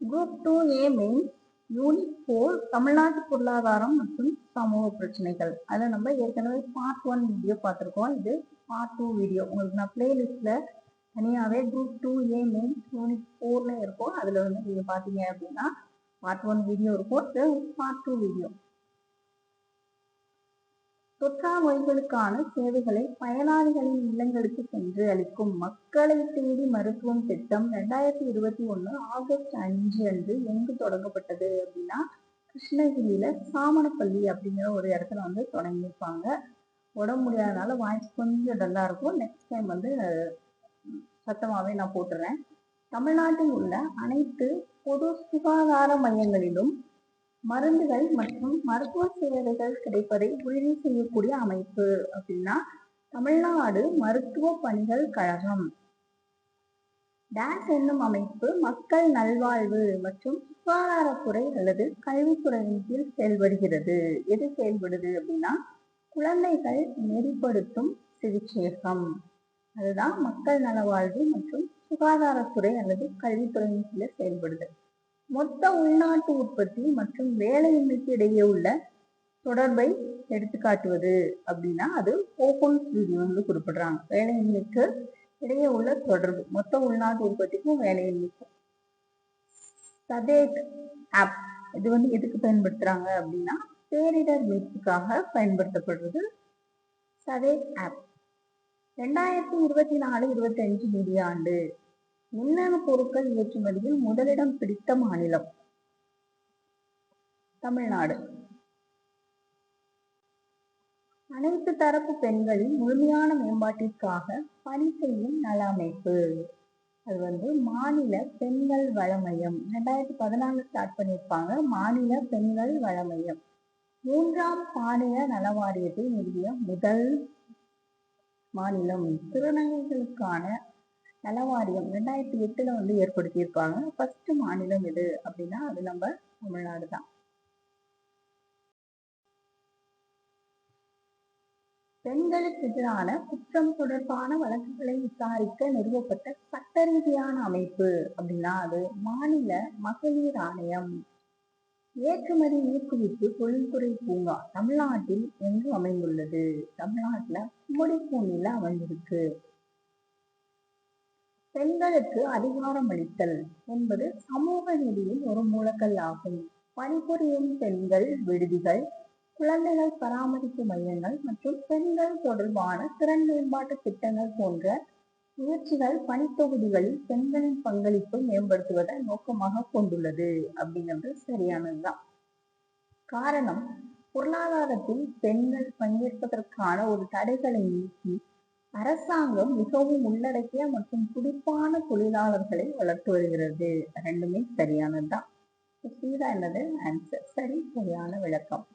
Group two A main unit four தமிழ்நாட்டு பொருளாதாரம் மற்றும் சமூக பிரச்சனைகள். அதில் நம்ம ஏற்கனவே பார்ட் ஒன் வீடியோ பார்த்துருக்கோம். இது பார்ட் டூ வீடியோ உங்களுக்கு நான் பிளேலிஸ்ட்டில் தனியாகவே group two A main unit ஃபோர்னு இருக்கும். அதில் வந்து நீங்கள் பார்த்தீங்க அப்படின்னா பார்ட் ஒன் வீடியோ இருக்கும். இது பார்ட் டூ வீடியோ தொற்றா நோய்களுக்கான சேவைகளை பயனாளிகளின் இல்லங்களுக்கு சென்று அளிக்கும் மக்களை தேடி மருத்துவம் திட்டம் ரெண்டாயிரத்தி இருபத்தி ஒன்று ஆகஸ்ட் அஞ்சு அன்று எங்கு தொடங்கப்பட்டது அப்படின்னா கிருஷ்ணகிரியில சாமணப்பள்ளி அப்படிங்கிற ஒரு இடத்துல வந்து தொடங்கியிருப்பாங்க. உடம்பு முடியாதனால வாய்ஸ் கொஞ்சம் டல்லா இருக்கும். நெக்ஸ்ட் டைம் வந்து சத்தமாகவே நான் போட்டுறேன். தமிழ்நாட்டில் உள்ள அனைத்து பொது சுகாதார மையங்களிலும் மருந்துகள் மற்றும் மருத்துவ சேவைகள் கிடைப்பதை உறுதி செய்யக்கூடிய அமைப்பு அப்படின்னா தமிழ்நாடு மருத்துவ பணிகள் கழகம். டேஸ் என்னும் அமைப்பு மக்கள் நல்வாழ்வு மற்றும் சுகாதாரத்துறை அல்லது கல்வித்துறையின் கீழ் செயல்படுகிறது. எது செயல்படுது அப்படின்னா குழந்தைகள் நெறிப்படுத்தும் சிகிச்சையகம். அதுதான் மக்கள் நலவாழ்வு மற்றும் சுகாதாரத்துறை அல்லது கல்வித்துறையின் கீழே செயல்படுது. மொத்த உள்நாட்டு உற்பத்தி மற்றும் வேலையின்மைக்கு இடையே உள்ள தொடர்பை எடுத்துக்காட்டுவது அப்படின்னா அது ஓபன் வீடியோ வந்து குறிப்பிடுறாங்க. வேலையின்மைக்கு இடையே உள்ள தொடர்பு. மொத்த உள்நாட்டு உற்பத்திக்கும் வேலையின்மைக்கும். சதேக் ஆப் இது வந்து எதுக்கு பயன்படுத்துறாங்க அப்படின்னா பேரிடர் மீட்புக்காக பயன்படுத்தப்படுறது சதேக் ஆப் ரெண்டாயிரத்தி இருபத்தி நாலு இருபத்தி அஞ்சு நிதியாண்டு மின்னணு பொருட்கள் ஏற்றுமதியில் முதலிடம் பிடித்த மாநிலம்? தமிழ்நாடு. அனைத்து தரப்பு பெண்களின் முழுமையான மேம்பாட்டிற்காக பணி செய்யும் நல அமைப்பு. அது வந்து மாநில பெண்கள் வளமையம் ரெண்டாயிரத்தி பதினாலு ஸ்டார்ட் பண்ணியிருப்பாங்க. மாநில பெண்கள் வளமையம் மூன்றாம் மாநில நல வாரியத்தை நிறுவிய முதல் மாநிலம். திருநங்கைகளுக்கான நலவாரியம் ரெண்டாயிரத்தி எட்டுல வந்து ஏற்படுத்தியிருப்பாங்க ஃபர்ஸ்ட் மாநிலம் எது அப்படின்னா அது நம்ம தமிழ்நாடு தான். பெண்களுக்கு எதிரான குற்றம் தொடர்பான வழக்குகளை விசாரிக்க நிறுவப்பட்ட சட்ட ரீதியான அமைப்பு அப்படின்னா அது மாநில மகளிர் ஆணையம். ஏற்றுமதி ஊக்குவிப்பு தொழில்துறை பூங்கா தமிழ்நாட்டில் எங்கு அமைந்துள்ளது? தமிழ்நாட்டுல கும்மிடிப்பூண்டில அமைந்திருக்கு. பெண்களுக்கு அதிகாரம் அளித்தல் என்பது சமூக நீதியின் ஒரு மூலக்கல் ஆகும் பணிபுரியும் பெண்கள் விடுதிகள் குழந்தைகள் பராமரிப்பு மையங்கள் மற்றும் பெண்கள் தொடர்பான திறன் மேம்பாட்டு திட்டங்கள் போன்ற முயற்சிகள் பணித்தொகுதிகளில் பெண்களின் பங்களிப்பை மேம்படுத்துவதை நோக்கமாக கொண்டுள்ளது அப்படிங்கிறது சரியானதுதான். காரணம் பொருளாதாரத்தில் பெண்கள் பங்கேற்பதற்கான ஒரு தடைகளை நீக்கி அரசாங்கம் மிகவும் உள்ளடக்கிய மற்றும் துடிப்பான தொழிலாளர்களை வளர்த்து வருகிறது. ரெண்டுமே சரியானதுதான். சீதா என்னது? ஆன்சர் சரி சரியான விளக்கம்.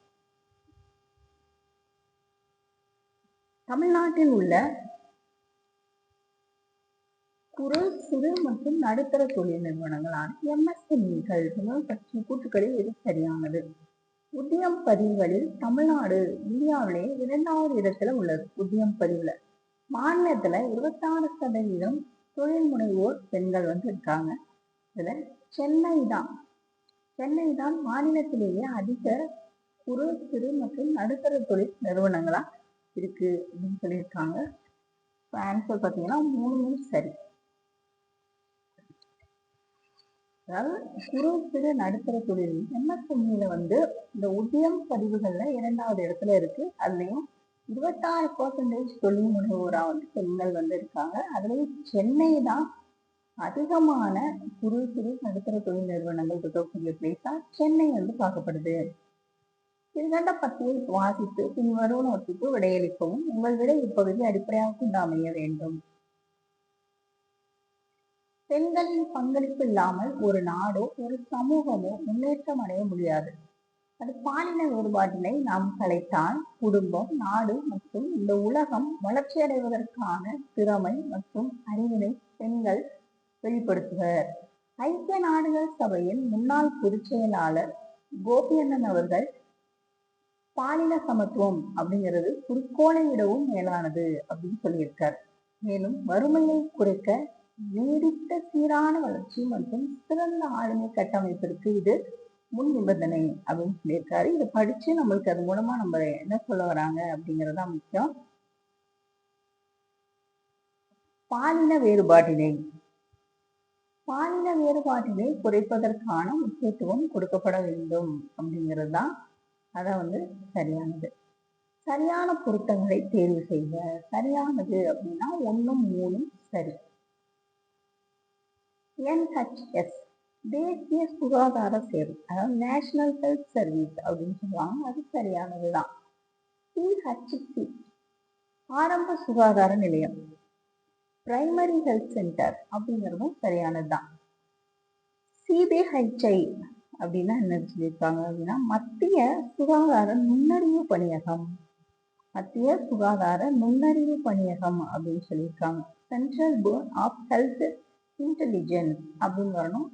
தமிழ்நாட்டில் உள்ள குறு சிறு மற்றும் நடுத்தர தொழில் நிறுவனங்களான எம்எஸ்எம்இகள் பற்றிய கூற்றுக்களில் இது சரியானது. உத்தியம் பதிவுகளில் தமிழ்நாடு இந்தியாவிலேயே இரண்டாவது இடத்துல உள்ளது. உத்தியம் பதிவுல. மாநிலத்தில் இருபத்தாறு சதவீதம் தொழில் முனைவோர் பெண்கள் வந்து இருக்காங்க. இதில் சென்னை தான். சென்னை தான் மாநிலத்திலேயே அதிக குறு சிறு மற்றும் நடுத்தர தொழில் நிறுவனங்களாக இருக்கு அப்படின்னு சொல்லியிருக்காங்க. ஆன்சர் பார்த்தீங்கன்னா மூணுமே சரி. அதாவது குறு சிறு நடுத்தர தொழில். எம்எஸ்எம்இல வந்து இந்த உதயம் பதிவுகளில் இரண்டாவது இடத்துல இருக்கு. அதுலேயும் இருபத்தாறு பர்சன்டேஜ் தொழில் முனைவோராக வந்து பெண்கள் வந்து இருக்காங்க அதுலேயும் சென்னை தான் அதிகமான குறு சிறு நடுத்தர தொழில் நிறுவனங்கள் இருக்கக்கூடிய பிளேஸாக சென்னை வந்து பார்க்கப்படுது. கீழ்கண்ட பத்தியை வாசித்து பின் நோக்கிக்கு விடையளிக்கவும் உங்கள் விடை இப்பகுதி அடிப்படையாக கொண்டு அமைய வேண்டும். பெண்களின் பங்களிப்பு இல்லாமல் ஒரு நாடோ ஒரு சமூகமோ முன்னேற்றம் அடைய முடியாது. அது பாலின வேறுபாட்டினை நாம் கலைத்தால் குடும்பம் நாடு மற்றும் இந்த உலகம் வளர்ச்சி அடைவதற்கான திறமை மற்றும் அறிவினை பெண்கள் வெளிப்படுத்துவர். ஐக்கிய நாடுகள் சபையின் முன்னாள் பொதுச் செயலாளர் கோபியண்ணன் அவர்கள் பாலின சமத்துவம் அப்படிங்கிறது குறிக்கோளை விடவும் மேலானது அப்படின்னு சொல்லியிருக்கார். மேலும் வறுமையை குறைக்க நீடித்த சீரான வளர்ச்சி மற்றும் சிறந்த ஆளுமை கட்டமைப்பிற்கு இது முன் நிபந்தனை அப்படின்னு சொல்லியிருக்காரு. இதை படிச்சு நம்மளுக்கு அது மூலமா நம்ம என்ன சொல்ல வராங்க அப்படிங்கறதா முக்கியம். பாலின வேறுபாட்டினை. பாலின வேறுபாட்டினை குறைப்பதற்கான முக்கியத்துவம் கொடுக்கப்பட வேண்டும் அப்படிங்கிறது தான் அதை வந்து சரியானது. சரியான பொருத்தங்களை தேர்வு செய்க. சரியானது அப்படின்னா ஒன்றும் மூணும் சரி. என்ஹெச்எஸ் தேசிய சுகாதார சேவை அதாவது நேஷனல் ஹெல்த் சர்வீஸ் அப்படின்னு சொல்லுவாங்க. அது சரியானது தான். சிஹெச்சி ஆரம்ப சுகாதார நிலையம். பிரைமரி ஹெல்த் சென்டர் அப்படிங்கிறதும் சரியானது தான். சிபிஹெச்ஐ அப்படின்னா என்ன சொல்லியிருக்காங்க அப்படின்னா மத்திய சுகாதார நுண்ணறிவு பணியகம். மத்திய சுகாதார நுண்ணறிவு பணியகம் அப்படின்னு சொல்லியிருக்காங்க. Central board of health intelligence அப்படின்னு வரணும்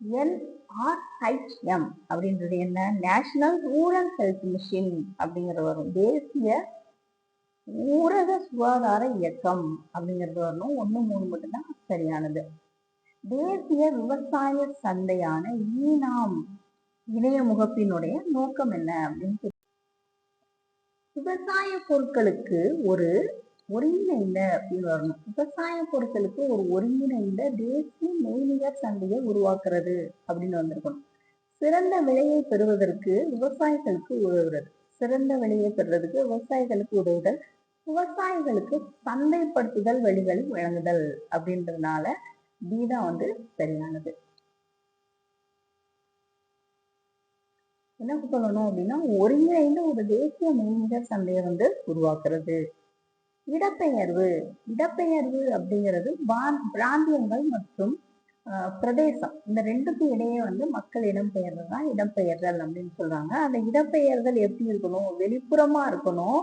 என்ஆர்ஹெச்எம் அப்படின்றது என்ன? நேஷனல் ரூரல் ஹெல்த் மிஷின் அப்படிங்கிறது வரும் தேசிய ஊரக சுகாதார இயக்கம் அப்படிங்கிறது வரணும். ஒன்று மூணு மட்டும்தான் சரியானது. தேசிய விவசாய சந்தையான ஈனாம் இணைய முகப்பினுடைய நோக்கம் என்ன அப்படின்னு விவசாய பொருட்களுக்கு ஒரு ஒருங்கிணைந்த அப்படின்னு வரணும். விவசாய பொருட்களுக்கு ஒரு ஒருங்கிணைந்த தேசிய மெய்நிகர் சந்தையை உருவாக்குறது அப்படின்னு வந்திருக்கணும். சிறந்த விலையை பெறுவதற்கு விவசாயிகளுக்கு உதவுறது. சிறந்த விலையை பெறுறதுக்கு விவசாயிகளுக்கு உதவுதல் விவசாயிகளுக்கு சந்தைப்படுத்துதல் வழிகள் வழங்குதல் அப்படின்றதுனால பி தான் வந்து சரியானது. என்ன சொல்லணும் அப்படின்னா ஒருங்கிணைந்த ஒரு தேசிய மெய்நிகர் சந்தையை வந்து உருவாக்குறது. இடப்பெயர்வு. இடப்பெயர்வு அப்படிங்கிறது பிராந்தியங்கள் மற்றும் பிரதேசம். இந்த ரெண்டுக்கும் இடையே வந்து மக்கள் இடம்பெயர்வு தான் இடம்பெயர்தல் அப்படின்னு சொல்றாங்க. அந்த இடம்பெயர்தல் எப்படி இருக்கணும்? வெளிப்புறமா இருக்கணும்.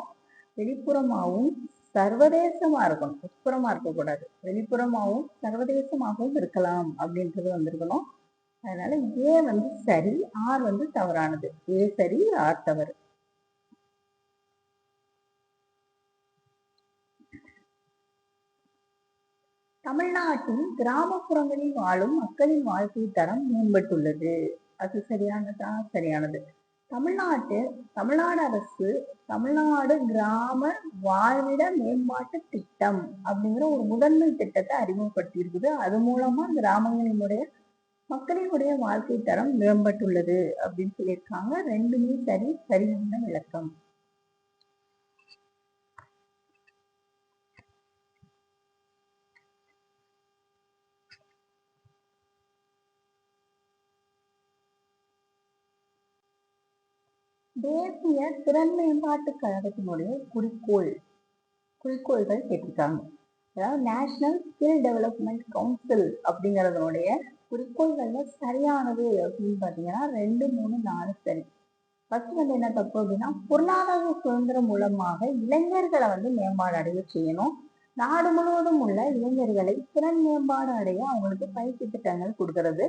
வெளிப்புறமாகவும் சர்வதேசமா இருக்கணும். உட்புறமா இருக்கக்கூடாது. வெளிப்புறமாகவும் சர்வதேசமாகவும் இருக்கலாம் அப்படின்றது வந்திருக்கணும். அதனால ஏ வந்து சரி ஆர் வந்து தவறானது. ஏ சரி ஆர் தவறு. தமிழ்நாட்டின் கிராமப்புறங்களில் வாழும் மக்களின் வாழ்க்கை தரம் மேம்பட்டுள்ளது. அது சரியானதா? சரியானது. தமிழ்நாட்டு தமிழ்நாடு அரசு தமிழ்நாடு கிராம வாழ்விட மேம்பாட்டு திட்டம் அப்படிங்கிற ஒரு முதன்மை திட்டத்தை அறிமுகப்படுத்தியிருக்குது. அது மூலமா கிராமங்களினுடைய மக்களினுடைய வாழ்க்கை தரம் மேம்பட்டுள்ளது அப்படின்னு சொல்லியிருக்காங்க. ரெண்டுமே சரி சரியான விளக்கம். தேசிய திறன் மேம்பாட்டு கழகத்தினுடைய குறிக்கோள் குறிக்கோள்கள் கேட்டிருக்காங்க. அதாவது நேஷனல் ஸ்கில் டெவலப்மெண்ட் கவுன்சில் அப்படிங்கிறதனுடைய குறிக்கோள்கள்ல சரியானது அப்படின்னு பார்த்தீங்கன்னா ரெண்டு மூணு நாலு சரி. ஃபர்ஸ்ட் வந்து என்ன தப்பு அப்படின்னா பொருளாதார சுதந்திரம் மூலமாக இளைஞர்களை வந்து மேம்பாடு அடைய செய்யணும். நாடு முழுவதும் உள்ள இளைஞர்களை திறன் மேம்பாடு அடைய அவங்களுக்கு பயிற்சி திட்டங்கள் கொடுக்கறது.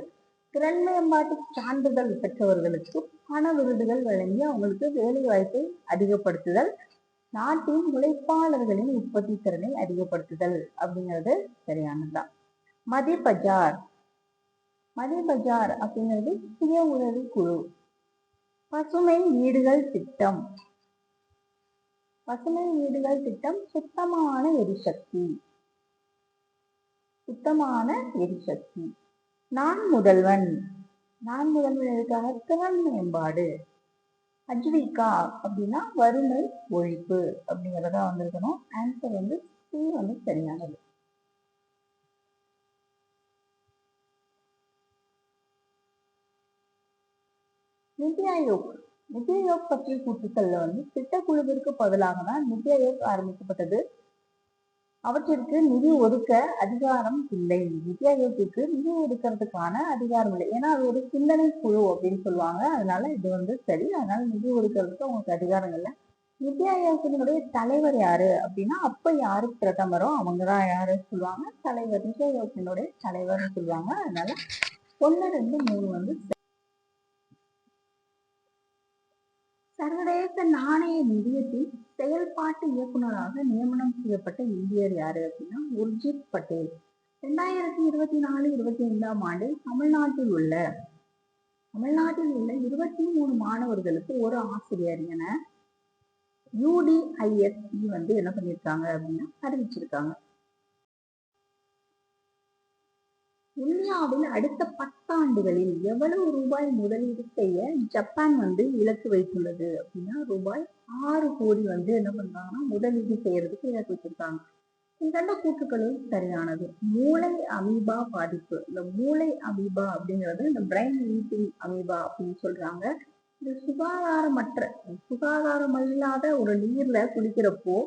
திறன் மேம்பாட்டு சான்றிதழ் பெற்றவர்களுக்கு பண விருதுகள் வழங்கி அவங்களுக்கு வேலை வாய்ப்பை அதிகப்படுத்துதல் நாட்டின் உழைப்பாளர்களின் உற்பத்தி திறனை அதிகப்படுத்துதல் அப்படிங்கிறது சரியானதுதான் மதி பஜார். மதி பஜார் அப்படிங்கிறது சுய உதவி குழு. பசுமை வீடுகள் திட்டம். பசுமை வீடுகள் திட்டம் சுத்தமான எரிசக்தி. சுத்தமான எரிசக்தி. நான் முதல்வன். நான் முதல்வன் எதுக்காக? திறன் மேம்பாடு. அஜ்விகா அப்படின்னா வறுமை ஒழிப்பு அப்படிங்கிறதா வந்திருக்கணும். ஆன்சர் வந்து சி வந்து சரியானது. நிதி ஆயோக். நிதி ஆயோக் பற்றிய கூற்றுக்கள்ல வந்து திட்டக்குழுவிற்கு பதிலாக தான் நிதி ஆயோக் ஆரம்பிக்கப்பட்டது. அவற்றிற்கு நிதி ஒதுக்க அதிகாரம் இல்லை. நிதி ஆயோக்கிற்கு நிதி ஒதுக்கிறதுக்கான அதிகாரம் இல்லை. ஏன்னா அது ஒரு சிந்தனை குழு அப்படின்னு சொல்லுவாங்க. அதனால இது வந்து சரி. அதனால நிதி ஒதுக்கிறதுக்கு அவங்களுக்கு அதிகாரம் இல்லை. நிதி ஆயோக்கினுடைய தலைவர் யாரு அப்படின்னா அப்ப யாரு பிரதமரோ அவங்கதான் யாரு சொல்லுவாங்க. தலைவர் நிதி ஆயோக்கினுடைய தலைவர்னு சொல்லுவாங்க. அதனால ஒன்னு ரெண்டு மூணு வந்து சர்வதேச நாணய நிதியத்தின் செயல்பாட்டு இயக்குநராக நியமனம் செய்யப்பட்ட இந்தியர் யாரு அப்படின்னா உர்ஜித் பட்டேல். ரெண்டாயிரத்தி இருபத்தி நாலு இருபத்தி ஐந்தாம் ஆண்டு தமிழ்நாட்டில் உள்ள தமிழ்நாட்டில் உள்ள இருபத்தி மூணு மாணவர்களுக்கு ஒரு ஆசிரியர் என யூடிஐஎஸ்இ வந்து என்ன பண்ணியிருக்காங்க அப்படின்னா அறிவிச்சிருக்காங்க. இந்தியாவில் அடுத்த பத்தாண்டுகளில் எவ்வளவு ரூபாய் முதலீடு செய்ய ஜப்பான் வந்து இலக்கு வைத்துள்ளது அப்படின்னா ரூபாய் ஆறு கோடி வந்து என்ன பண்றாங்கன்னா முதலீடு செய்யறதுக்கு இலக்கு வச்சிருக்காங்க. இந்த கூற்றுக்களும் சரியானது. மூளை அமீபா பாதிப்பு. இந்த மூளை அமீபா அப்படிங்கிறது இந்த பிரைன் ஈட்டிங் அமீபா அப்படின்னு சொல்றாங்க. இது சுகாதாரமற்ற சுகாதாரம் இல்லாத ஒரு நீர்ல குளிக்கிறப்போ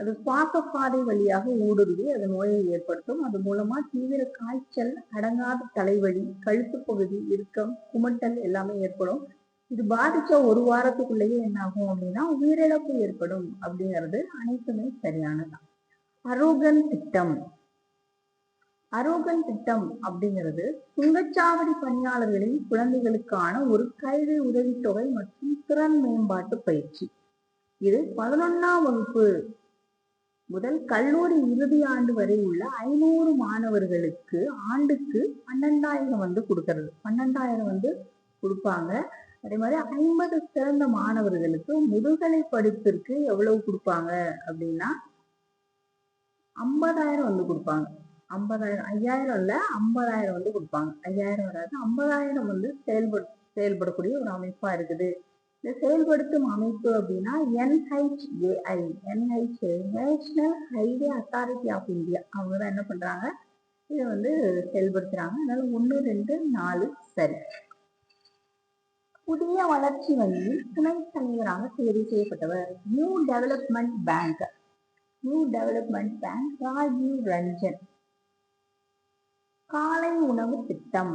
அது சுவாசப்பாதை வழியாக ஊடுருவி அது நோயை ஏற்படுத்தும். அது மூலமா தீவிர காய்ச்சல் அடங்காத தலைவலி கழுத்து பகுதி இறுக்கம் குமட்டல் எல்லாமே ஏற்படும். இது பாதிச்ச ஒரு வாரத்துக்குள்ளேயே என்ன ஆகும் அப்படின்னா உயிரிழப்பு ஏற்படும் அப்படிங்கிறது அனைத்துமே சரியானதான் அரோகன் திட்டம். அரோகன் திட்டம் அப்படிங்கிறது சுங்கச்சாவடி பணியாளர்களின் குழந்தைகளுக்கான ஒரு கல்வி உதவித்தொகை மற்றும் திறன் மேம்பாட்டு பயிற்சி. இது பதினொன்னாம் வகுப்பு முதல் கல்லூரி இறுதி ஆண்டு வரை உள்ள ஐநூறு மாணவர்களுக்கு ஆண்டுக்கு பன்னெண்டாயிரம் வந்து கொடுக்கறது. பன்னெண்டாயிரம் வந்து கொடுப்பாங்க. அதே மாதிரி ஐம்பது சிறந்த மாணவர்களுக்கு முதுகலை படிப்பிற்கு எவ்வளவு கொடுப்பாங்க அப்படின்னா ஐம்பதாயிரம் வந்து கொடுப்பாங்க. ஐம்பதாயிரம் ஐயாயிரம் இல்ல ஐம்பதாயிரம் வந்து கொடுப்பாங்க. ஐயாயிரம் வராது ஐம்பதாயிரம் வந்து செயல்பட செயல்படக்கூடிய ஒரு அமைப்பா இருக்குது. இந்த செயல்படுத்தும் அமைப்பு அப்படின்னா NHAI NHA national highway authority of India அவங்க தான் என்ன பண்ணுறாங்க இதை வந்து செயல்படுத்துகிறாங்க அதனால ஒன்று ரெண்டு நாலு சரி. புதிய வளர்ச்சி வங்கி துணைத் தலைவராக தேர்வு செய்யப்பட்டவர் new development bank new development bank Rajiv Ranjan. காலை உணவு திட்டம்.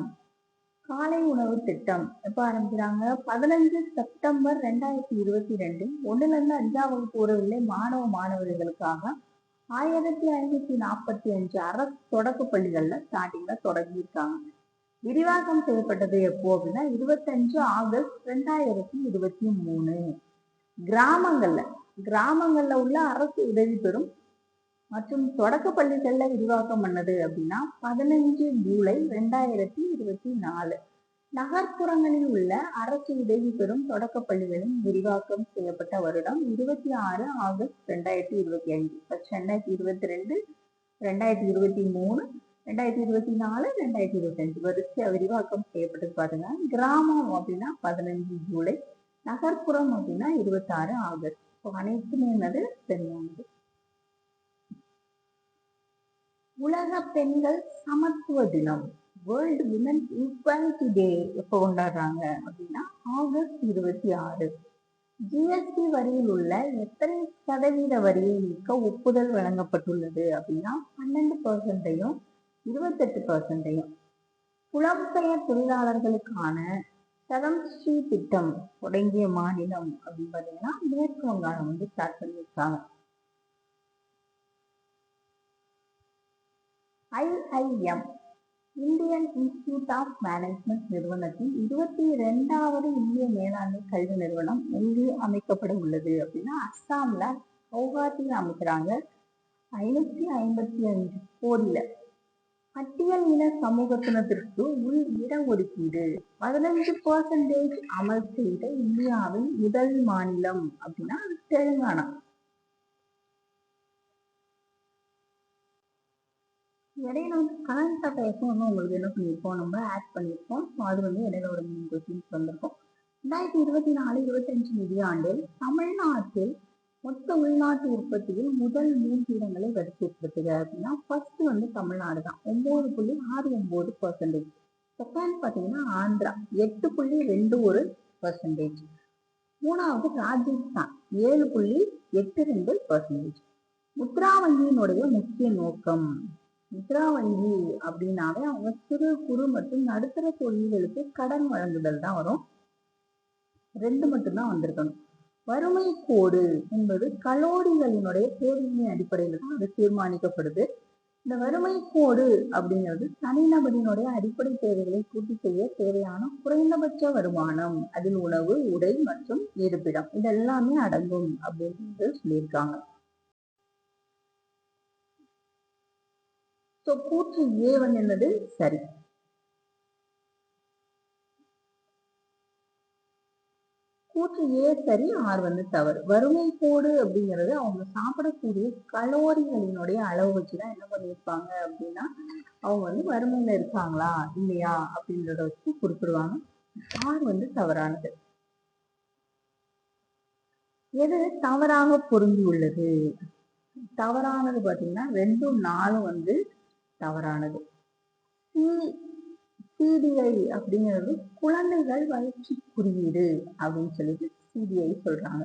காலை உணவு திட்டம் எப்ப ஆரம்பிக்கிறாங்க? பதினஞ்சு செப்டம்பர் ரெண்டாயிரத்தி இருபத்தி ரெண்டு ஒண்ணுல இருந்து அஞ்சாம் வகுப்பு உறவிலே மாணவ மாணவர்களுக்காக ஆயிரத்தி ஐநூத்தி நாற்பத்தி அஞ்சு அரசு தொடக்க பள்ளிகள்ல ஸ்டார்டிங்ல தொடங்கியிருக்காங்க. விரிவாக்கம் செய்யப்பட்டது எப்போ அப்படின்னா இருபத்தஞ்சு ஆகஸ்ட் ரெண்டாயிரத்தி இருபத்தி மூணு. கிராமங்கள்ல கிராமங்கள்ல உள்ள அரசு உதவி பெறும் மற்றும் தொடக்க பள்ளிகளில் விரிவாக்கம் பண்ணது அப்படின்னா பதினஞ்சு ஜூலை ரெண்டாயிரத்தி இருபத்தி நாலு. நகர்ப்புறங்களில் உள்ள அரசு உதவி பெறும் தொடக்க பள்ளிகளின் விரிவாக்கம் செய்யப்பட்ட வருடம் இருபத்தி ஆறு ஆகஸ்ட் ரெண்டாயிரத்தி இருபத்தி அஞ்சு ஃபர்ஸ்ட் ரெண்டாயிரத்தி இருபத்தி ரெண்டு ரெண்டாயிரத்தி இருபத்தி மூணு ரெண்டாயிரத்தி இருபத்தி நாலு ரெண்டாயிரத்தி இருபத்தஞ்சு வரிசையாக விரிவாக்கம் செய்யப்பட்டது பாருங்க கிராமம் அப்படின்னா பதினஞ்சு ஜூலை நகர்ப்புறம் அப்படின்னா இருபத்தாறு ஆகஸ்ட். அனைத்துமே என்னது சரியானது உலக பெண்கள் சமத்துவ தினம். வேர்ல்டு விமன் ஈக்வாலிட்டி டே எப்போ கொண்டாடுறாங்க அப்படின்னா ஆகஸ்ட் இருபத்தி ஆறு. ஜிஎஸ்டி வரியில் உள்ள எத்தனை சதவீத வரியை நீக்க ஒப்புதல் வழங்கப்பட்டுள்ளது அப்படின்னா பன்னெண்டு பர்சன்டையும் இருபத்தெட்டு பர்சன்டையும் புலம்பெயர் தொழிலாளர்களுக்கான சதம் ஸ்ரீ திட்டம் தொடங்கிய மாநிலம் அப்படின்னு பார்த்தீங்கன்னா மேற்கு வங்காளம் வந்து ஸ்டார்ட் பண்ணியிருக்காங்க. IIM Indian institute of management நிறுவனத்தின் இருபத்தி இரண்டாவது இந்திய மேலாண்மை கல்வி நிறுவனம் எங்கு அமைக்கப்பட உள்ளது அப்படின்னா அஸ்ஸாம்ல கவுகாத்தியில் அமைக்கிறாங்க. ஐநூத்தி ஐம்பத்தி அஞ்சு கோடியில. பட்டியல் இன சமூகத்தினத்திற்கு உள் இடஒதுக்கீடு. பதினஞ்சு பர்சன்டேஜ் அமல் செய்த இந்தியாவின் முதல் மாநிலம் அப்படின்னா அது தெலுங்கானா. இடையில வந்து கரண்ட் அஃபேர்ஸும் வந்து உங்களுக்கு என்ன பண்ணியிருக்கோம் நம்ம ஆட் பண்ணியிருக்கோம் ஸோ அது வந்து இடையில ஒரு மூணு கொஸ்டின்ஸ் வந்திருக்கும். ரெண்டாயிரத்தி இருபத்தி நாலு இருபத்தஞ்சு நிதியாண்டில் தமிழ்நாட்டில் மொத்த உள்நாட்டு உற்பத்தியில் முதல் மூன்று இடங்களை வரிசைப்படுத்துக அப்படின்னா ஃபர்ஸ்ட் வந்து தமிழ்நாடு தான். ஒம்பது புள்ளி ஆறு ஒம்பது பர்சன்டேஜ் செகண்ட் பார்த்தீங்கன்னா ஆந்திரா. எட்டு புள்ளி ரெண்டு ஒரு பர்சன்டேஜ் மூணாவது ராஜஸ்தான். ஏழு புள்ளி எட்டு ரெண்டு பர்சன்டேஜ் முத்ரா வங்கியினுடைய முக்கிய நோக்கம். முத்ரா வங்கி அப்படின்னாவே அவங்க சிறு குறு மற்றும் நடுத்தர தொழில்களுக்கு கடன் வழங்குதல் தான் வரும். ரெண்டு மட்டும்தான் வந்திருக்கணும். வறுமை கோடு என்பது கலோடிகளினுடைய தேவையின் அடிப்படையில் தான் அது தீர்மானிக்கப்படுது. இந்த வறுமை கோடு அப்படிங்கிறது தனிநபரினுடைய அடிப்படை தேவைகளை பூர்த்தி செய்ய தேவையான குறைந்தபட்ச வருமானம் அதில் உணவு உடை மற்றும் இருப்பிடம். இதெல்லாமே அடங்கும் அப்படின்னு சொல்லியிருக்காங்க. ஸோ கூற்று ஏ ஒன் என்பது சரி. கூற்று ஏ சரி ஆர் வந்து தவறு. வறுமை கோடு அப்படிங்கிறது அவங்க சாப்பிடக்கூடிய கலோரிகளினுடைய அளவு வச்சுதான் என்ன பண்ணியிருப்பாங்க அப்படின்னா அவங்க வந்து வறுமையில இருக்காங்களா இல்லையா அப்படின்றத வச்சு குறிப்பிடுவாங்க ஆர் வந்து தவறானது. எது தவறாக பொருந்தி உள்ளது தவறானது பாத்தீங்கன்னா ரெண்டும் நாளும் வந்து தவறானது. சிடிஐ அப்படிங்கிறது குழந்தைகள் வளர்ச்சி குறியீடு அப்படின்னு சொல்லிட்டு சிடிஐ சொல்றாங்க.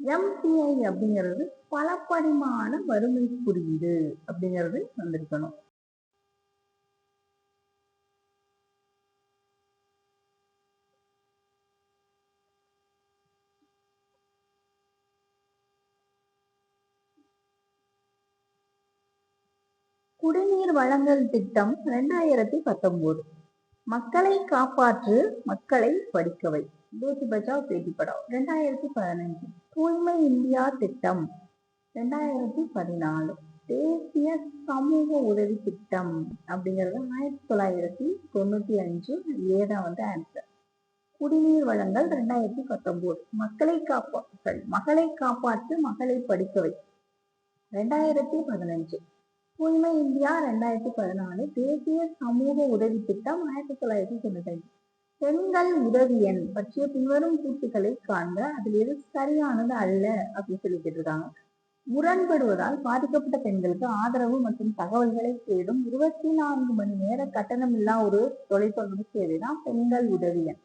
எம்சிஐ அப்படிங்கிறது பலப்பரிமாண வறுமை குறியீடு அப்படிங்கிறது வந்திருக்கணும். குடிநீர் வழங்கல் திட்டம் ரெண்டாயிரத்தி பத்தொன்பது. மக்களை காப்பாற்று மக்களை படிக்கவை பேட்டி பச்சாவ் பேட்டி படாவ் ரெண்டாயிரத்தி பதினஞ்சு தூய்மை இந்தியா திட்டம் ரெண்டாயிரத்தி பதினாலு. தேசிய சமூக உதவி திட்டம் அப்படிங்கிறது ஆயிரத்தி தொள்ளாயிரத்தி தொண்ணூத்தி அஞ்சு ஏதான் வந்து ஆன்சர் குடிநீர் வழங்கல் ரெண்டாயிரத்தி பத்தொன்பது. மக்களை காப்பா மகளை காப்பாற்று மகளை படிக்கவை ரெண்டாயிரத்தி பதினஞ்சு. தூய்மை இந்தியா ரெண்டாயிரத்தி பதினாலு தேசிய சமூக உதவி திட்டம் ஆயிரத்தி தொள்ளாயிரத்தி தொண்ணூத்தி பெண்கள் உதவி எண் பற்றிய பின்வரும் கூட்டுகளை காண்க. அதில் எது சரியானது அல்ல அப்படின்னு சொல்லிட்டு இருக்காங்க முரண்படுவதால் பாதிக்கப்பட்ட பெண்களுக்கு ஆதரவு மற்றும் தகவல்களை தேடும் இருபத்தி நான்கு மணி நேர கட்டணமில்லா ஒரு தொலைத்தொடர்பு சேவை தான் பெண்கள் உதவி எண்.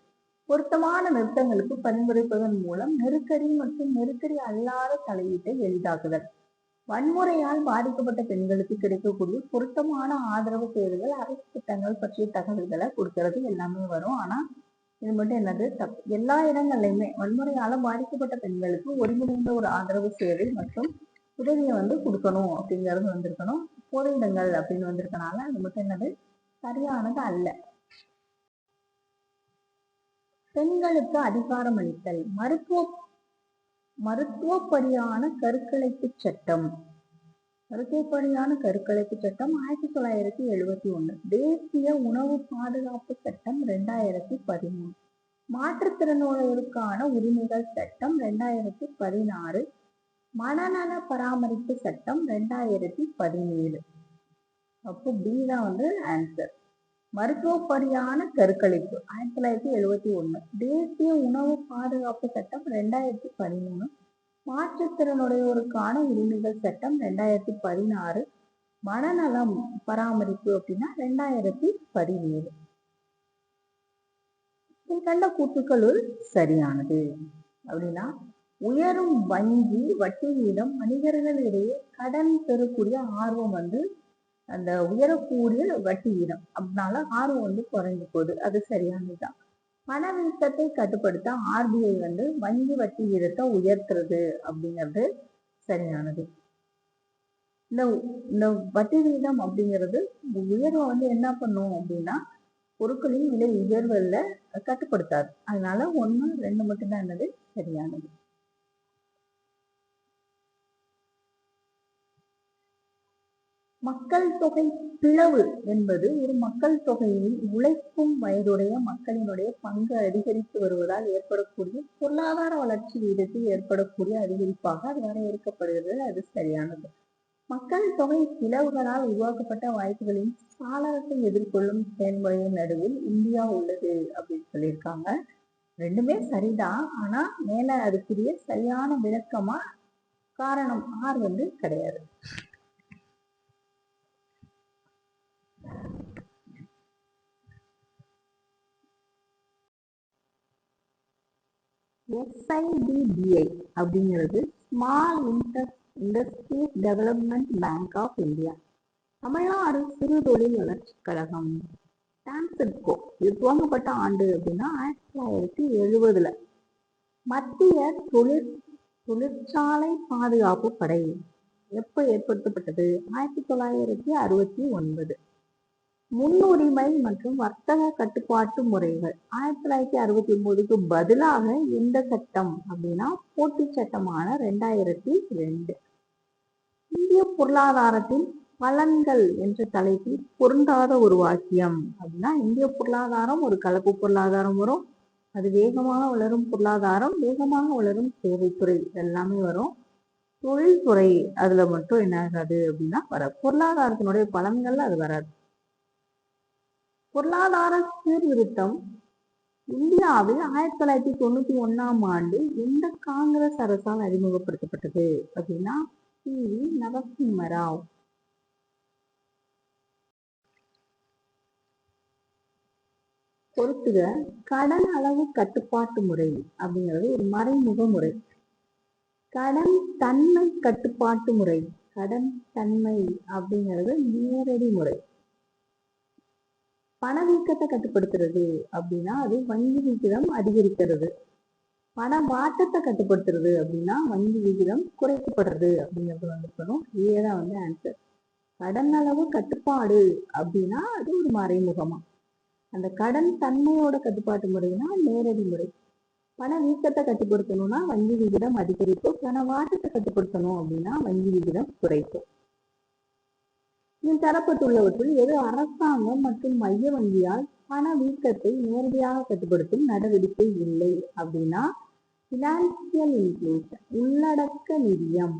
பொருத்தமான நிறுத்தங்களுக்கு பரிந்துரைப்பதன் மூலம் நெருக்கடி மற்றும் நெருக்கடி அல்லாத தலையீட்டை எளிதாக்குதல். வன்முறையால் பாதிக்கப்பட்ட பெண்களுக்கு கிடைக்கக்கூடிய பொருத்தமான ஆதரவு தேவைகள் அரசு திட்டங்கள் பற்றிய தகவல்களை கொடுக்கறது எல்லாமே வரும். ஆனா இது மட்டும் என்னது? தப் எல்லா இடங்கள்லையுமே வன்முறையால பாதிக்கப்பட்ட பெண்களுக்கு ஒருங்கிணைந்த ஒரு ஆதரவு சேவை மற்றும் உதவியை வந்து கொடுக்கணும் அப்படிங்கிறது வந்திருக்கணும். பொது இடங்கள் அப்படின்னு வந்திருக்கனால அது மட்டும் என்னது? சரியானது அல்ல. பெண்களுக்கு அதிகாரம் அளித்தல் மருத்துவ மருத்துவப்படியான கருக்கலைப்பு சட்டம். மருத்துவப்படியான கருக்கலைப்பு சட்டம் ஆயிரத்தி தொள்ளாயிரத்தி எழுபத்தி ஒன்று தேசிய உணவு பாதுகாப்பு சட்டம் ரெண்டாயிரத்தி பதிமூணு. மாற்றுத்திறனாளர்களுக்கான உரிமைகள் சட்டம் ரெண்டாயிரத்தி பதினாறு. மனநல பராமரிப்பு சட்டம் ரெண்டாயிரத்தி பதினேழு. அப்போ பி தான் வந்து ஆன்சர் மருத்துவப்படியான கருக்கலைப்பு. ஆயிரத்தி தொள்ளாயிரத்தி எழுபத்தி ஒண்ணு. தேசிய உணவு பாதுகாப்பு சட்டம் ரெண்டாயிரத்தி பதிமூணு. மாற்றுத்திறனுடையோருக்கான உரிமைகள் சட்டம் ரெண்டாயிரத்தி பதினாறு. மனநலம் பராமரிப்பு அப்படின்னா ரெண்டாயிரத்தி பதினேழு. கண்ட கூட்டுக்களுள் சரியானது. அப்படின்னா உயரும் வங்கி வட்டி வீதம் மனிதர்களிடையே கடன் பெறக்கூடிய ஆர்வம் வந்து அந்த உயரக்கூடிய வட்டி வீதம் அதனால ஆர்வம் வந்து குறைஞ்சு போகுது. அது சரியானதுதான். பணவீக்கத்தை கட்டுப்படுத்த ஆர்பிஐ வந்து வங்கி வட்டி வீதத்தை உயர்த்துறது அப்படிங்கிறது சரியானது. இந்த இந்த வட்டி வீதம் அப்படிங்கிறது உயர்வை வந்து என்ன பண்ணும் அப்படின்னா பொருட்களின் விலை உயர்வுல கட்டுப்படுத்தாது. அதனால ஒன்று ரெண்டு மட்டும்தான் என்னது? சரியானது. மக்கள் தொகை பிளவு என்பது ஒரு மக்கள் தொகையில் உழைக்கும் வயதுடைய மக்களினுடைய பங்கு அதிகரித்து வருவதால் ஏற்படக்கூடிய பொருளாதார வளர்ச்சி வீதத்தில் ஏற்படக்கூடிய அதிகரிப்பாக அது வரையறுக்கப்படுகிறது. அது சரியானது. மக்கள் தொகை பிளவுகளால் உருவாக்கப்பட்ட வாய்ப்புகளின் சாளரத்தை எதிர்கொள்ளும் செயல்முறையின் நடுவில் இந்தியா உள்ளது அப்படின்னு சொல்லியிருக்காங்க. ரெண்டுமே சரிதான். ஆனா மேல அதுக்குரிய சரியான விளக்கமா காரணம் ஆர் வந்து கிடையாது. எஸ்ஐடிபிஐ அப்படிங்கிறது small inter industrial development bank of India Tamil Nadu சிறு தொழில் வளர்ச்சி கழகம். டான்செட்கோ இது துவங்கப்பட்ட ஆண்டு அப்படின்னா ஆயிரத்தி தொள்ளாயிரத்தி எழுபதுல. மத்திய தொழிற் தொழிற்சாலை பாதுகாப்பு படை. எப்போ ஏற்படுத்தப்பட்டது? ஆயிரத்தி தொள்ளாயிரத்தி அறுபத்தி ஒன்பது. முன்னுரிமை மற்றும் வர்த்தக கட்டுப்பாட்டு முறைகள். ஆயிரத்தி தொள்ளாயிரத்தி அறுபத்தி ஒன்பதுக்கு பதிலாக எந்த சட்டம் அப்படின்னா போட்டி சட்டமான ரெண்டாயிரத்தி ரெண்டு. இந்திய பொருளாதாரத்தின் பலன்கள் என்ற தலைப்பில் பொருந்தாத ஒரு வாக்கியம் அப்படின்னா இந்திய பொருளாதாரம் ஒரு கலப்பு பொருளாதாரம் வரும். அது வேகமாக வளரும் பொருளாதாரம் வேகமாக வளரும் சேவைத்துறை எல்லாமே வரும். தொழில்துறை அதில் மட்டும் என்ன ஆகாது அப்படின்னா வர பொருளாதாரத்தினுடைய பலன்கள் அது வராது. பொருளாதார சீர்திருத்தம். இந்தியாவில் ஆயிரத்தி தொள்ளாயிரத்தி தொண்ணூத்தி ஒண்ணாம் ஆண்டு எந்த காங்கிரஸ் அரசால் அறிமுகப்படுத்தப்பட்டது அப்படின்னா பி. வி. நரசிம்ம ராவ். பொறுத்துக கடன் அளவு கட்டுப்பாட்டு முறை அப்படிங்கிறது ஒரு மறைமுக முறை. கடன் தன்மை கட்டுப்பாட்டு முறை கடன் தன்மை அப்படிங்கிறது நேரடி முறை. பணவீக்கத்தை கட்டுப்படுத்துறது அப்படின்னா அது வங்கி விகிதம் அதிகரிக்கிறது. பண மாற்றத்தை கட்டுப்படுத்துறது அப்படின்னா வங்கி விகிதம் குறைக்கப்படுறது அப்படிங்கிறது வந்து இதே தான் வந்து ஆன்சர் கடன் அளவு கட்டுப்பாடு அப்படின்னா அது ஒரு மறைமுகமா. அந்த கடன் தன்மையோட கட்டுப்பாட்டு முறைனா நேரடி முறை. பண வீக்கத்தை கட்டுப்படுத்தணும்னா வங்கி விகிதம் அதிகரிப்பு பண மாற்றத்தை கட்டுப்படுத்தணும் அப்படின்னா வங்கி விகிதம் குறைப்பு. இதில் தரப்பட்டுள்ளவற்றில் எது அரசாங்கம் மற்றும் மைய வங்கியால் பண வீக்கத்தை நேரடியாக கட்டுப்படுத்தும் நடவடிக்கை இல்லை அப்படின்னா பினான்சியல் இன்க்ளூஷன் உள்ளடக்க நிதியம்.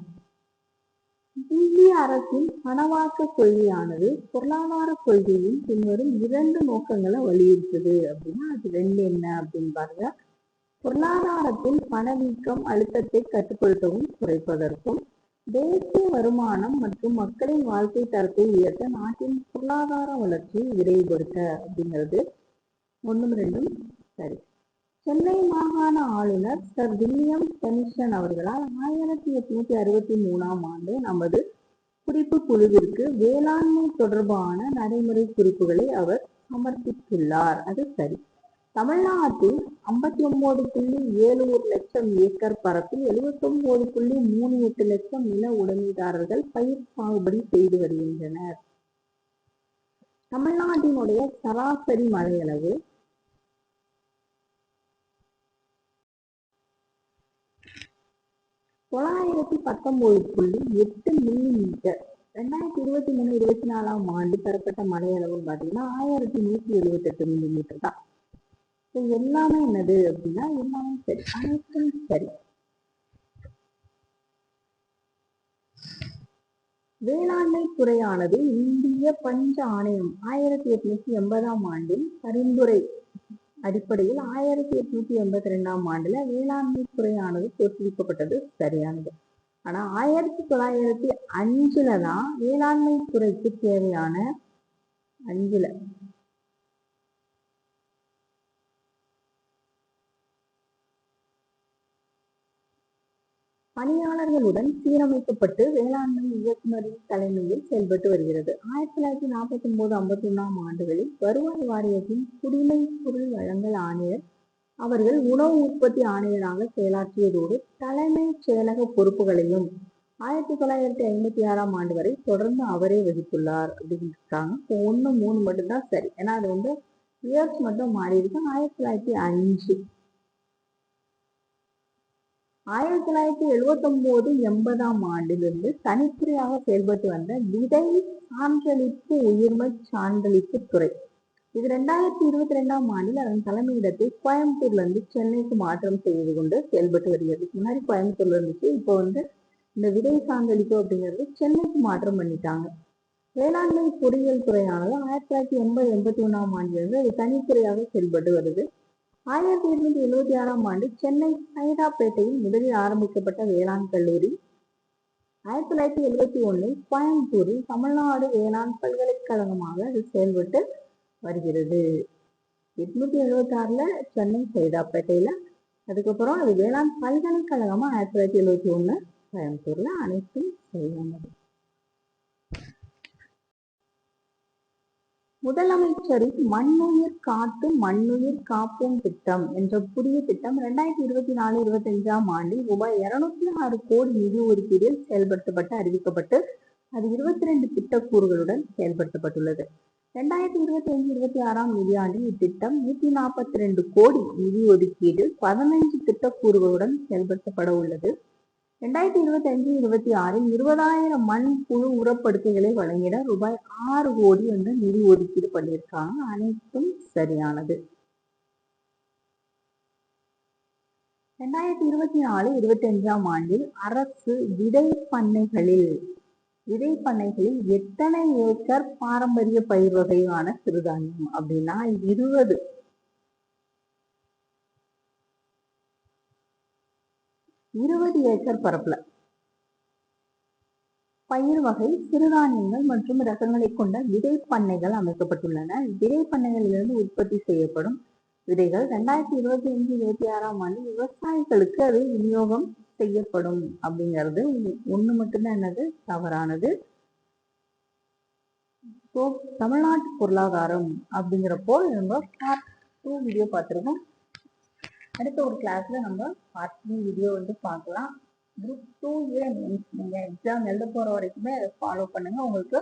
இந்திய அரசின் பணவாக்க கொள்கையானது பொருளாதார கொள்கையின் பின்வரும் இரண்டு நோக்கங்களை வலியுறுத்துது அப்படின்னா அது ரெண்டு என்ன அப்படின்னு பாருங்க. பொருளாதாரத்தில் பணவீக்கம் அழுத்தத்தை கட்டுப்படுத்தவும் குறைப்பதற்கும் தேசிய வருமானம் மற்றும் மக்களின் வாழ்க்கை தரத்தை உயர்த்த நாட்டின் பொருளாதார வளர்ச்சியை விரைவுபடுத்த அப்படிங்கிறது ஒன்றும் ரெண்டும் சரி. சென்னை மாகாண ஆளுநர் சர் வில்லியம் பென்ஷன் அவர்களால் ஆயிரத்தி எட்நூத்தி அறுபத்தி மூணாம் ஆண்டு நமது குறிப்பு குழுவிற்கு வேளாண்மை தொடர்பான நடைமுறை குறிப்புகளை அவர் சமர்ப்பித்துள்ளார். அது சரி. தமிழ்நாட்டில் ஐம்பத்தி ஒன்பது புள்ளி ஏழு ஒரு லட்சம் ஏக்கர் பரப்பில் எழுபத்தி ஒன்பது புள்ளி மூணு எட்டு லட்சம் நில உடைமைதாரர்கள் பயிர் சாகுபடி செய்து வருகின்றனர். தமிழ்நாட்டினுடைய சராசரி மழையளவு தொள்ளாயிரத்தி பத்தொன்பது புள்ளி எட்டு மில்லி மீட்டர் ரெண்டாயிரத்தி இருபத்தி மூணு இருபத்தி நாலாம் ஆண்டு பெறப்பட்ட மழையளவு பார்த்தீங்கன்னா ஆயிரத்தி நூத்தி எழுபத்தி எட்டு மில்லி மீட்டர் தான். ஸோ எல்லாமே என்னது அப்படின்னா எல்லாமே சரி அனைத்தும் சரி. வேளாண்மை துறையானது இந்திய பஞ்ச ஆணையம் ஆயிரத்தி எட்நூத்தி எண்பதாம் ஆண்டில் பரிந்துரை அடிப்படையில் ஆயிரத்தி எட்நூத்தி எண்பத்தி ரெண்டாம் ஆண்டுல வேளாண்மை துறையானது தோற்றுவிக்கப்பட்டது சரியானது. ஆனா ஆயிரத்தி தொள்ளாயிரத்தி அஞ்சுல தான் வேளாண்மை துறைக்கு தேவையான அஞ்சுல பணியாளர்களுடன் சீரமைக்கப்பட்டு வேளாண்மை இயக்குநரின் தலைமையில் செயல்பட்டு வருகிறது. ஆயிரத்தி தொள்ளாயிரத்தி நாற்பத்தி ஒன்பது ஐம்பத்தி ஒன்றாம் ஆண்டுகளில் வருவாய் வாரியத்தின் குடிமை பொருள் வழங்கல் ஆணையர் அவர்கள் உணவு உற்பத்தி ஆணையராக செயலாற்றியதோடு தலைமைச் செயலக பொறுப்புகளையும் ஆயிரத்தி தொள்ளாயிரத்தி ஐம்பத்தி ஆறாம் ஆண்டு வரை தொடர்ந்து அவரே வகித்துள்ளார் அப்படின்னு இருக்காங்க இப்போ ஒன்று மூணு மட்டும்தான் சரி. ஏன்னா அது வந்து இயர்ஸ் மட்டும் மாறி இருக்கு ஆயிரத்தி தொள்ளாயிரத்தி அஞ்சு ஆயிரத்தி தொள்ளாயிரத்தி எழுபத்தொம்போது எண்பதாம் ஆண்டிலிருந்து தனித்துறையாக செயல்பட்டு வந்த விதை சான்றளிப்பு உயிர்மை சான்றளிப்பு துறை. இது ரெண்டாயிரத்தி இருபத்தி ரெண்டாம் ஆண்டில் அதன் தலைமையிடத்தை கோயம்புத்தூர்ல இருந்து சென்னைக்கு மாற்றம் செய்து கொண்டு செயல்பட்டு வருகிறது. முன்னாடி கோயம்புத்தூர்ல இருந்துச்சு இப்போ வந்து இந்த விதை சான்றளிப்பு அப்படிங்கிறது சென்னைக்கு மாற்றம் பண்ணிட்டாங்க. வேளாண்மை பொறியியல் துறையானது ஆயிரத்தி தொள்ளாயிரத்தி எண்பது எண்பத்தி ஒன்றாம் ஆண்டிலிருந்து அது தனித்துறையாக செயல்பட்டு வருது. ஆயிரத்தி எட்நூத்தி எழுபத்தி ஆறாம் ஆண்டு சென்னை சைதாப்பேட்டையில் முதலில் ஆரம்பிக்கப்பட்ட வேளாண் கல்லூரி. ஆயிரத்தி தொள்ளாயிரத்தி எழுபத்தி ஒன்றில் கோயம்புத்தூரில் தமிழ்நாடு வேளாண் பல்கலைக்கழகமாக அது செயல்பட்டு வருகிறது. எட்நூத்தி எழுபத்தி ஆறுல சென்னை சைதாப்பேட்டையில அதுக்கப்புறம் அது வேளாண் பல்கலைக்கழகமா ஆயிரத்தி தொள்ளாயிரத்தி எழுபத்தி ஒண்ணு கோயம்புத்தூர்ல அனைத்தும் செய்வாங்க முதலமைச்சரின் மண்ணுயிர் காத்து மண்ணுயிர் காப்போம் திட்டம் என்ற புதிய திட்டம் ரெண்டாயிரத்தி இருபத்தி நாலு இருபத்தி அஞ்சாம் ஆண்டில் ரூபாய் இருநூத்தி ஆறு கோடி நிதி ஒதுக்கீடில் செயல்படுத்தப்பட்டு அறிவிக்கப்பட்டு அது இருபத்தி ரெண்டு திட்டக்கூறுகளுடன் செயல்படுத்தப்பட்டுள்ளது. ரெண்டாயிரத்தி இருபத்தி அஞ்சு இருபத்தி ஆறாம் நிதியாண்டில் இத்திட்டம் நூத்தி நாற்பத்தி ரெண்டு கோடி நிதி ஒதுக்கீடு பதினைஞ்சு திட்டக்கூறுகளுடன் செயல்படுத்தப்பட உள்ளது. ரெண்டாயிரத்தி இருபத்தி அஞ்சு இருபத்தி ஆறில் இருபதாயிரம் மண் புழு உரப்படுக்கைகளை வழங்கிட ரூபாய் ஆறு கோடி என்று நிதி ஒதுக்கீடு பண்ணியிருக்காங்க. அனைத்தும் சரியானது. ரெண்டாயிரத்தி இருபத்தி நாலு இருபத்தி அஞ்சாம் ஆண்டில் அரசு விதை பண்ணைகளில் விதை பண்ணைகளில் எத்தனை ஏக்கர் பாரம்பரிய பயிர் வகையான சிறுதானியம் அப்படின்னா இருபது. இருபது ஏக்கர் பரப்புல. பயிர் வகை சிறுதானியங்கள் மற்றும் ரகங்களை கொண்ட விதை பண்ணைகள் அமைக்கப்பட்டுள்ளன. விதை பண்ணைகளிலிருந்து உற்பத்தி செய்யப்படும் விதைகள் ரெண்டாயிரத்தி இருபத்தி அஞ்சு இருபத்தி ஆறாம் ஆண்டு விவசாயிகளுக்கு அது விநியோகம் செய்யப்படும் அப்படிங்கிறது. ஒண்ணு மட்டும்தான் என்னது? தவறானது. ஸோ தமிழ்நாட்டு பொருளாதாரம் அப்படிங்கிறப்போ நம்ம பார்ட் டூ வீடியோ பார்த்துருக்கோம். அடுத்த ஒரு கிளாஸ்ல நம்ம பார்ட் த்ரீ வீடியோ வந்து பார்க்கலாம். குரூப் டூ ஏ மீன்ஸ் நீங்கள் எக்ஸாம் எழுத போகிற வரைக்குமே அதை ஃபாலோ பண்ணுங்கள் உங்களுக்கு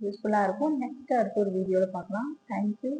யூஸ்ஃபுல்லாக இருக்கும். நெக்ஸ்ட் அடுத்த ஒரு வீடியோவில் பார்க்கலாம். தேங்க்யூ